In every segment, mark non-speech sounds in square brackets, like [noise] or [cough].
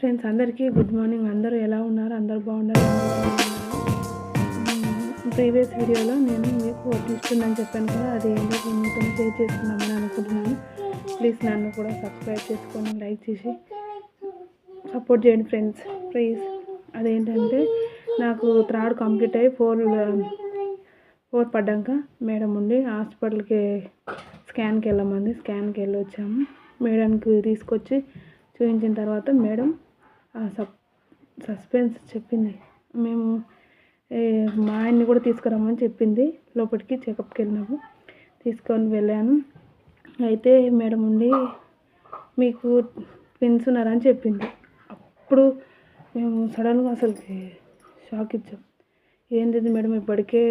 Friends అందరికీ good morning. అందరూ ఎలా ఉన్నారు? అందరూ బాగున్నారు? ప్రీవియస్ వీడియోలో నేను మీకు ఒకటి చెప్పాను కదా అది ఏంటో మీతో షేర్ చేసుకుందామని అనుకుంటున్నాను. ప్లీజ్ నన్ను కూడా సబ్స్క్రైబ్ చేసుకొని లైక్ చేసి సపోర్ట్ చేయండి ఫ్రెండ్స్ ప్లీజ్. అదేంటంటే నాకు థర్డ్ కంప్లీట్ అయ్యి ఫోర్ ఫోర్ పడ్డాక మేడం ఉండి హాస్పిటల్కి స్కాన్కి వెళ్ళమంది. స్కాన్కి వెళ్ళి వచ్చాము మేడంకి తీసుకొచ్చి చూపించిన తర్వాత మేడం ఆ సబ్ సస్పెన్స్ చెప్పింది. మేము మా ఆయన్ని కూడా తీసుకురమ్మని చెప్పింది. లోపలికి చెకప్కి వెళ్ళినాము. తీసుకొని వెళ్ళాను. అయితే మేడం ఉండి మీకు ట్విన్స్ ఉన్నారని చెప్పింది. అప్పుడు మేము సడన్గా అసలుకి షాక్ ఇచ్చాం. ఏంటిది మేడం? ఇప్పటికే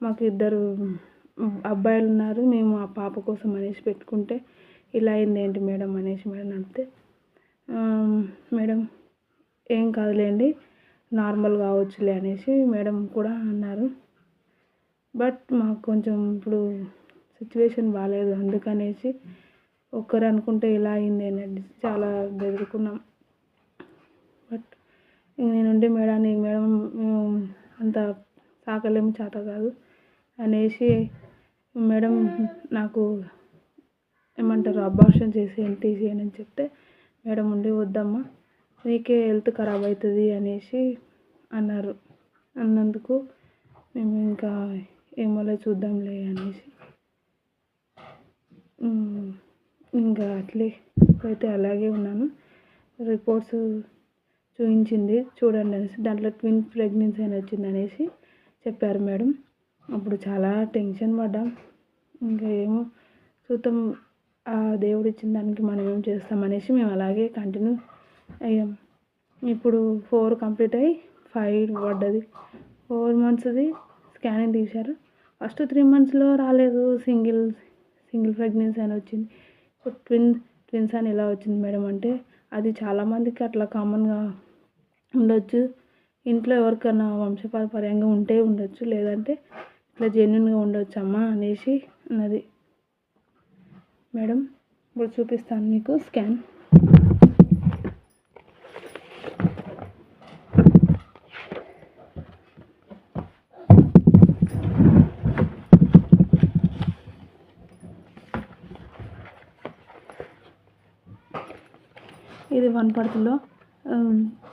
మాకు ఇద్దరు అబ్బాయిలు ఉన్నారు. మేము ఆ పాప కోసం అనేసి పెట్టుకుంటే ఇలా అయింది ఏంటి మేడం? అనేసి మేడం అడిగితే మేడం ఏం కాదులేండి నార్మల్ కావచ్చులే అనేసి మేడం కూడా అన్నారు. బట్ మాకు కొంచెం ఇప్పుడు సిచ్యువేషన్ బాగాలేదు అందుకనేసి ఒక్కరు అనుకుంటే ఇలా అయింది అనేది చాలా బెదురుకున్నాం. బట్ నేనుండి మేడాన్ని మేడం మేము అంత సాకలేము చేత కాదు అనేసి మేడం నాకు ఏమంటారు అబార్షన్ చేసేయండి తీసేయండి అని చెప్తే మేడం ఉండి వద్దమ్మా నీకే హెల్త్ ఖరాబ్ అవుతుంది అనేసి అన్నారు. అన్నందుకు మేము ఇంకా ఏమోలే చూద్దాంలే అనేసి. ఇంకా అట్లే ఇప్పుడైతే అలాగే ఉన్నాను. రిపోర్ట్స్ చూపించింది చూడండి అనేసి దాంట్లో ట్విన్ ప్రెగ్నెన్సీ అని వచ్చింది అనేసి చెప్పారు మేడం. అప్పుడు చాలా టెన్షన్ పడ్డాం. ఇంకా ఏమో చూద్దాం దేవుడు ఇచ్చిన దానికి మనం ఏం చేస్తామనేసి మేము అలాగే కంటిన్యూ అయ్యాం. ఇప్పుడు ఫోర్ కంప్లీట్ అయ్యి ఫైవ్ పడ్డది. ఫోర్ మంత్స్ది స్కానింగ్ తీశారు. ఫస్ట్ త్రీ మంత్స్లో రాలేదు సింగిల్ సింగిల్ ప్రెగ్నెన్సీ అని వచ్చింది. ఇప్పుడు ట్విన్ ట్విన్స్ అని ఎలా వచ్చింది మేడం అంటే అది చాలామందికి అట్లా కామన్గా ఉండొచ్చు. ఇంట్లో ఎవరికైనా వంశపారపర్యంగా ఉంటే ఉండొచ్చు. లేదంటే ఇట్లా జెన్యున్గా ఉండొచ్చమ్మా అనేసి అన్నది మేడం ఇప్పుడు చూపిస్తాను మీకు స్కాన్. ఇది వనపర్తిలో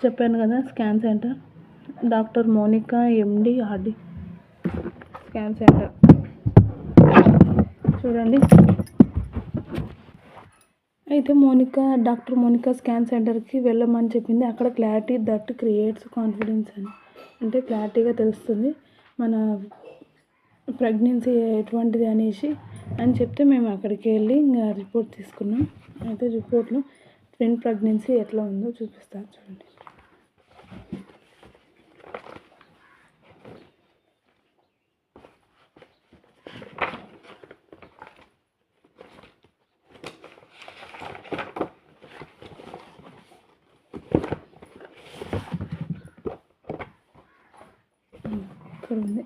చెప్పాను కదా scan centre. Doctor Monica MD RD. Scan centre. చూడండి. అయితే మోనికా డాక్టర్ మోనికా స్కాన్ సెంటర్కి వెళ్ళమని చెప్పింది. అక్కడ క్లారిటీ దట్ క్రియేట్స్ కాన్ఫిడెన్స్ అని. అంటే క్లారిటీగా తెలుస్తుంది మన ప్రెగ్నెన్సీ ఎటువంటిది అనేసి అని చెప్తే మేము అక్కడికి వెళ్ళి ఇంకా రిపోర్ట్ తీసుకున్నాం. అయితే రిపోర్ట్లో ట్విన్ ప్రెగ్నెన్సీ ఎట్లా ఉందో చూపిస్తాను చూడండి. ఇక్కడ ఉంది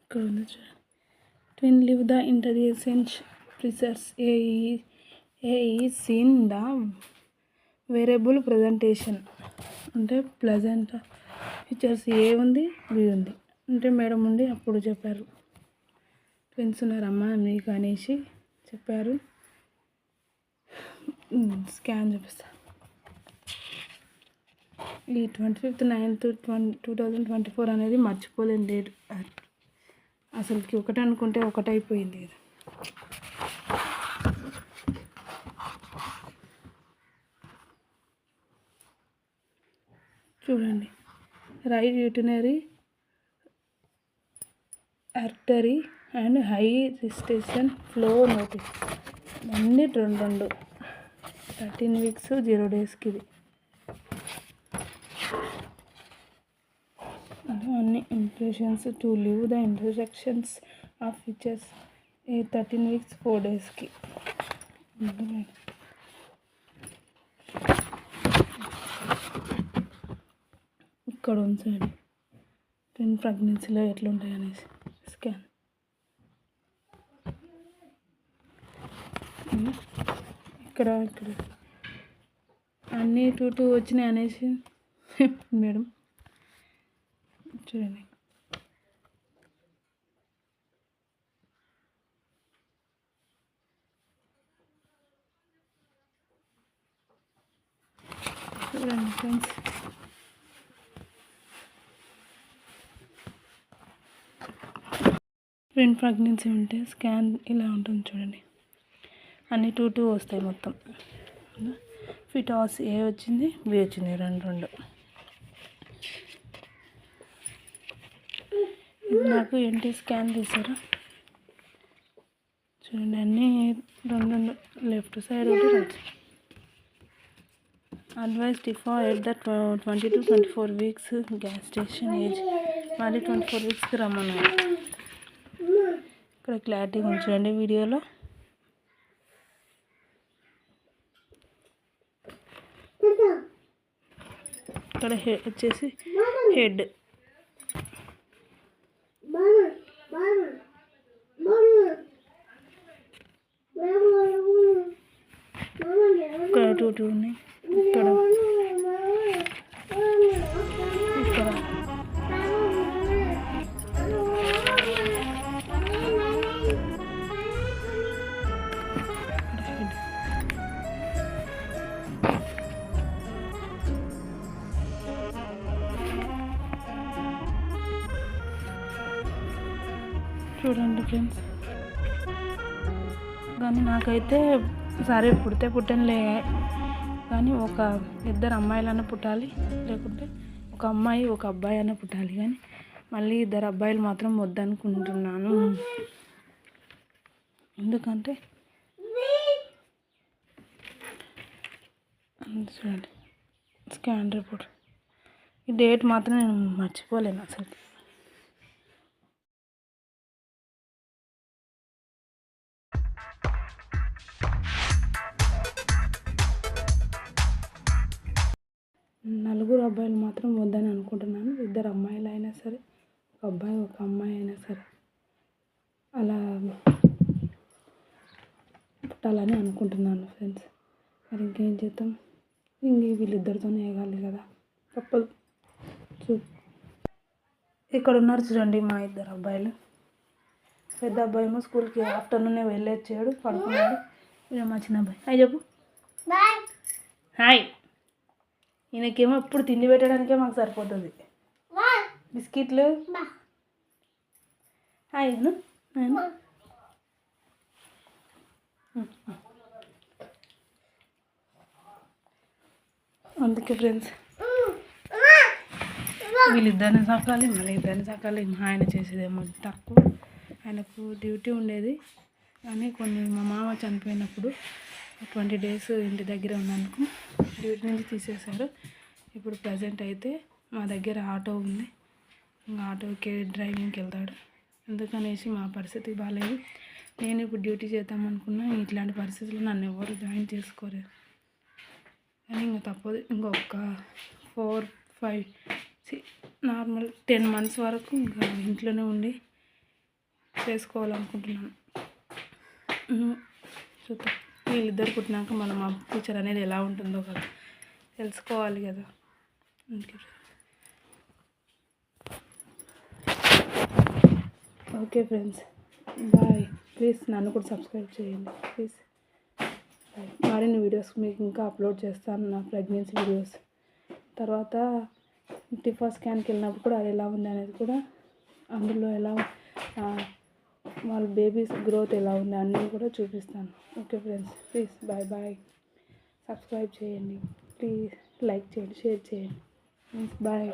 ఇక్కడ ఉంది చూడండి twin live the intelligence ప్రిసర్స్ A A ఈ సీన్ ద వేరియబుల్ ప్రజెంటేషన్ అంటే ప్లజెంట్ ఫీచర్స్ ఏ ఉంది బి ఉంది. అంటే మేడం ఉండి అప్పుడు చెప్పారు. ఫ్రెండ్స్ ఉన్నారమ్మా మీకు అనేసి చెప్పారు. స్కాన్ చూపిస్తా. ఈ twenty fifth ninth twenty two thousand twenty four అనేది మర్చిపోలేని డేట్. అసలుకి ఒకటి అనుకుంటే ఒకటైపోయింది ఇది చూడండి. Right యూటినరీ artery and high registration flow notice. అన్నీ రెండు రెండు. థర్టీన్ వీక్స్ జీరో డేస్కి ఇది. అన్ని impressions to live the intersections of features A thirteen weeks four డేస్కి. ఇక్కడ ఉంచండి ట్విన్ ప్రెగ్నెన్సీలో ఎట్లుంటాయి అనేసి. Scan hmm. ఇక్కడ ఇక్కడ. అన్నీ టూ టూ వచ్చినాయి అనేసి. [laughs] మేడం. చూడండి. చూడండి ఫ్రెండ్స్ ప్రింట్ ప్రెగ్నెన్సీ ఉంటే స్కాన్ ఇలా ఉంటుంది చూడండి. అన్నీ టూ టూ వస్తాయి మొత్తం. ఫిటాస్ ఏ వచ్చింది బి వచ్చింది రెండు రెండు. నాకు ఎన్టీ స్కాన్ తీసారు? చూడండి అన్నీ రెండు రెండు. లెఫ్ట్ సైడ్ ఒకటి right advise TIFFA at the twenty to twenty four weeks gestation age మళ్ళీ ట్వంటీ ఫోర్ వీక్స్కి రమ్మన్నారు. ఇక్కడ క్లారిటీగా ఉంచండి వీడియోలో. ఇక్కడ హెడ్ వచ్చేసి హెడ్. ఇక్కడ టూ టూ ఉన్నాయి. ఫ్రెండ్స్ కానీ నాకైతే సరే పుడితే పుట్టనులే. కానీ ఒక ఇద్దరు అమ్మాయిలన్నా పుట్టాలి లేకుంటే ఒక అమ్మాయి ఒక అబ్బాయి అయినా పుట్టాలి. కానీ మళ్ళీ ఇద్దరు అబ్బాయిలు మాత్రం వద్దనుకుంటున్నాను. ఎందుకంటే చూడండి స్కాన్ రిపోర్ట్. ఈ డేట్ మాత్రం నేను మర్చిపోలేను అసలు. అబ్బాయిలు మాత్రం వద్దని అనుకుంటున్నాను. ఇద్దరు అమ్మాయిలు అయినా సరే ఒక అబ్బాయి ఒక అమ్మాయి అయినా సరే అలా పుట్టాలని అనుకుంటున్నాను ఫ్రెండ్స్. మరి ఇంకేం చేద్దాం? ఇంక వీళ్ళిద్దరితోనే వేగాలి కదా. తప్పదు. చూ ఇక్కడ ఉన్నారు చూడండి మా ఇద్దరు అబ్బాయిలు. పెద్ద అబ్బాయి ఏమో స్కూల్కి ఆఫ్టర్నూనే వెళ్ళొచ్చాడు పడుకున్నాడు. ఇక మా చిన్న అబ్బాయి. హాయ్ చెప్పు. హాయ్. ఈయనకేమో ఎప్పుడు తిండి పెట్టడానికే మాకు సరిపోతుంది. బిస్కెట్లు? అను. అందుకే ఫ్రెండ్స్ వీళ్ళిద్దరిని సాకాలి మళ్ళీ ఇద్దరిని సాకాలి. మా ఆయన చేసేదేమో తక్కువ. ఆయనకు డ్యూటీ ఉండేది. కానీ కొన్ని మా మామ చనిపోయినప్పుడు ట్వంటీ డేస్ ఇంటి దగ్గర ఉన్నందుకు డ్యూటీ నుంచి తీసేశారు. ఇప్పుడు ప్రజెంట్ అయితే మా దగ్గర ఆటో ఉంది. ఇంకా ఆటోకి డ్రైవింగ్కి వెళ్తాడు. అందుకనేసి మా పరిస్థితి బాగాలేదు నేను ఇప్పుడు డ్యూటీ చేద్దాం అనుకున్నా. ఇట్లాంటి పరిస్థితులు నన్ను ఎవరు జాయిన్ చేసుకోలేదు కానీ ఇంకా తప్పదు. ఇంకొక four five normal ten months వరకు ఇంకా ఇంట్లోనే ఉండి చేసుకోవాలనుకుంటున్నాను. చూద్దాం వీళ్ళిద్దరు పుట్టినాక మనం మా ఫ్యూచర్ అనేది ఎలా ఉంటుందో కదా. తెలుసుకోవాలి కదా. Okay okay friends. Bye. Please నన్ను కూడా సబ్స్క్రైబ్ చేయండి. ప్లీజ్. బాయ్. మరిన్ని వీడియోస్ మీకు ఇంకా అప్లోడ్ చేస్తాను నా ప్రెగ్నెన్సీ వీడియోస్. తర్వాత టిఫా స్కాన్కి వెళ్ళినప్పుడు కూడా అది ఎలా ఉంది అనేది కూడా అందులో ఎలా వాళ్ళ బేబీస్ గ్రోత్ ఎలా ఉంది అన్నీ కూడా చూపిస్తాను. Okay friends please bye bye subscribe చేయండి. ప్లీజ్ లైక్ చేయండి షేర్ చేయండి. Bye.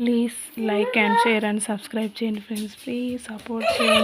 Please like and share and subscribe చేయండి ఫ్రెండ్స్ ప్లీజ్ సపోర్ట్ చేయండి.